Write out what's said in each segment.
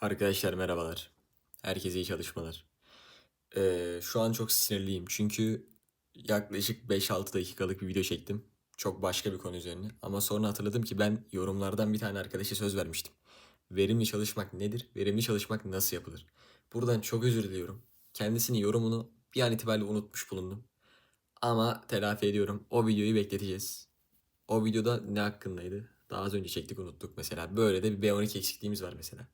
Arkadaşlar merhabalar. Herkese iyi çalışmalar. Ee, şu an çok sinirliyim çünkü yaklaşık 5-6 dakikalık bir video çektim. Çok başka bir konu üzerine. Ama sonra hatırladım ki ben yorumlardan bir tane arkadaşa söz vermiştim. Verimli çalışmak nedir? Verimli çalışmak nasıl yapılır? Buradan çok özür diliyorum. Kendisinin yorumunu bir an itibariyle unutmuş bulundum. Ama telafi ediyorum. O videoyu bekleteceğiz. O videoda ne hakkındaydı? Daha az önce çektik unuttuk mesela. Böyle de bir B12 eksikliğimiz var mesela.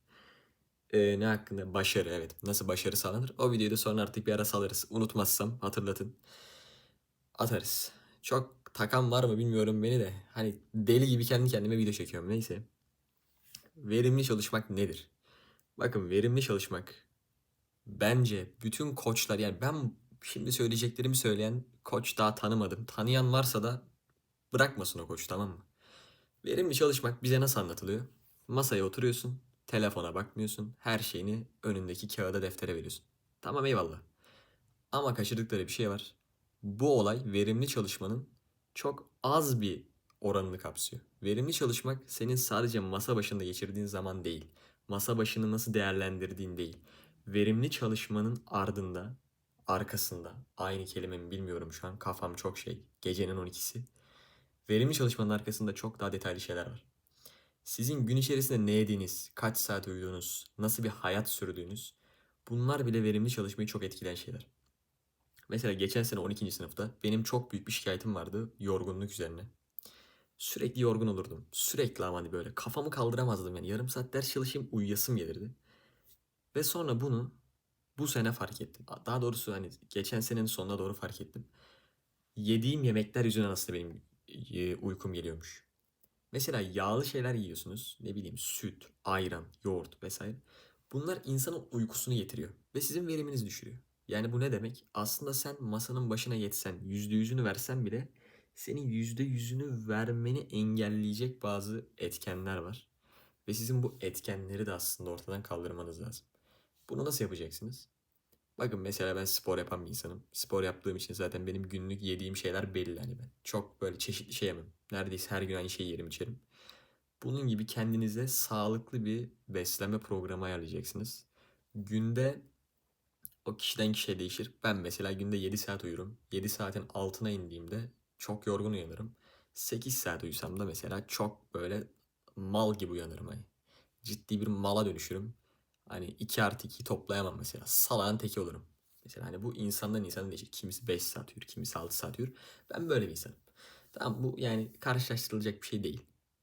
Ee, ne hakkında? Başarı evet. Nasıl başarı sağlanır? O videoyu da sonra artık bir ara salarız. Unutmazsam hatırlatın. Atarız. Çok takan var mı bilmiyorum beni de. Hani deli gibi kendi kendime video çekiyorum. Neyse. Verimli çalışmak nedir? Bakın verimli çalışmak bence bütün koçlar yani ben şimdi söyleyeceklerimi söyleyen koç daha tanımadım. Tanıyan varsa da bırakmasın o koç tamam mı? Verimli çalışmak bize nasıl anlatılıyor? Masaya oturuyorsun, telefona bakmıyorsun, her şeyini önündeki kağıda deftere veriyorsun. Tamam eyvallah. Ama kaçırdıkları bir şey var. Bu olay verimli çalışmanın çok az bir oranını kapsıyor. Verimli çalışmak senin sadece masa başında geçirdiğin zaman değil. Masa başını nasıl değerlendirdiğin değil. Verimli çalışmanın ardında, arkasında, aynı kelime mi bilmiyorum şu an kafam çok şey. Gecenin 12'si. Verimli çalışmanın arkasında çok daha detaylı şeyler var. Sizin gün içerisinde ne yediğiniz, kaç saat uyuduğunuz, nasıl bir hayat sürdüğünüz bunlar bile verimli çalışmayı çok etkileyen şeyler. Mesela geçen sene 12. sınıfta benim çok büyük bir şikayetim vardı yorgunluk üzerine. Sürekli yorgun olurdum. Sürekli ama hani böyle kafamı kaldıramazdım yani. Yarım saat ders çalışayım uyuyasım gelirdi. Ve sonra bunu bu sene fark ettim. Daha doğrusu hani geçen senenin sonuna doğru fark ettim. Yediğim yemekler yüzünden aslında benim e, uykum geliyormuş. Mesela yağlı şeyler yiyorsunuz. Ne bileyim süt, ayran, yoğurt vesaire. Bunlar insanın uykusunu getiriyor ve sizin veriminizi düşürüyor. Yani bu ne demek? Aslında sen masanın başına yetsen, yüzde yüzünü versen bile senin yüzde yüzünü vermeni engelleyecek bazı etkenler var. Ve sizin bu etkenleri de aslında ortadan kaldırmanız lazım. Bunu nasıl yapacaksınız? Bakın mesela ben spor yapan bir insanım. Spor yaptığım için zaten benim günlük yediğim şeyler belli hani ben. Çok böyle çeşitli şey yemem. Neredeyse her gün aynı şeyi yerim içerim. Bunun gibi kendinize sağlıklı bir beslenme programı ayarlayacaksınız. Günde o kişiden kişiye değişir. Ben mesela günde 7 saat uyurum. 7 saatin altına indiğimde çok yorgun uyanırım. 8 saat uyusam da mesela çok böyle mal gibi uyanırım hani. Ciddi bir mala dönüşürüm. Hani 2 artı 2'yi toplayamam mesela. Salağın teki olurum. Mesela hani bu insandan insana değişir. Kimisi 5 saat uyur, kimisi 6 saat uyur. Ben böyle bir insanım. Tamam bu yani karşılaştırılacak bir şey değil.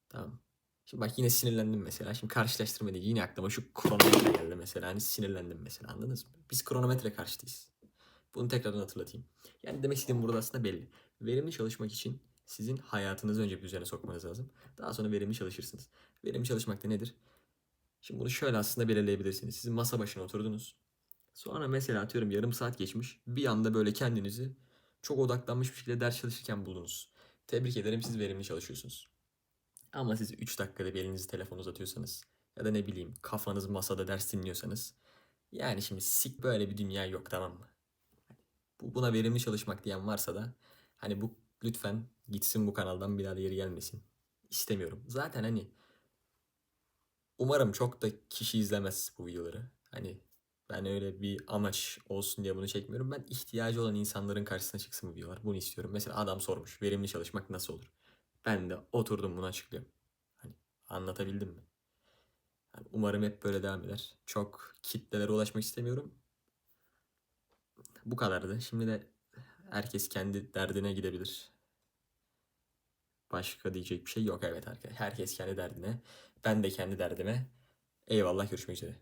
Tamam. Şimdi bak yine sinirlendim mesela. Şimdi karşılaştırma değil. Yine aklıma şu kronometre geldi mesela. Hani sinirlendim mesela anladınız mı? Biz kronometre karşıtıyız. Bunu tekrardan hatırlatayım. Yani demek istediğim burada aslında belli. Verimli çalışmak için sizin hayatınızı önce bir düzene sokmanız lazım. Daha sonra verimli çalışırsınız. Verimli çalışmak da nedir? Şimdi bunu şöyle aslında belirleyebilirsiniz. Siz masa başına oturdunuz. Sonra mesela atıyorum yarım saat geçmiş. Bir anda böyle kendinizi çok odaklanmış bir şekilde ders çalışırken buldunuz. Tebrik ederim siz verimli çalışıyorsunuz. Ama siz 3 dakikada bir elinizi telefon uzatıyorsanız ya da ne bileyim kafanız masada ders dinliyorsanız yani şimdi sik böyle bir dünya yok tamam mı? Bu buna verimli çalışmak diyen varsa da hani bu lütfen gitsin bu kanaldan bir daha da geri gelmesin. İstemiyorum. Zaten hani umarım çok da kişi izlemez bu videoları. Hani ben öyle bir amaç olsun diye bunu çekmiyorum. Ben ihtiyacı olan insanların karşısına çıksın bu videolar. Bunu istiyorum. Mesela adam sormuş verimli çalışmak nasıl olur? Ben de oturdum bunu açıklıyorum. Hani anlatabildim mi? Yani umarım hep böyle devam eder. Çok kitlelere ulaşmak istemiyorum. Bu kadardı. Şimdi de herkes kendi derdine gidebilir. Başka diyecek bir şey yok evet arkadaşlar. Herkes kendi derdine. Ben de kendi derdime. Eyvallah görüşmek üzere.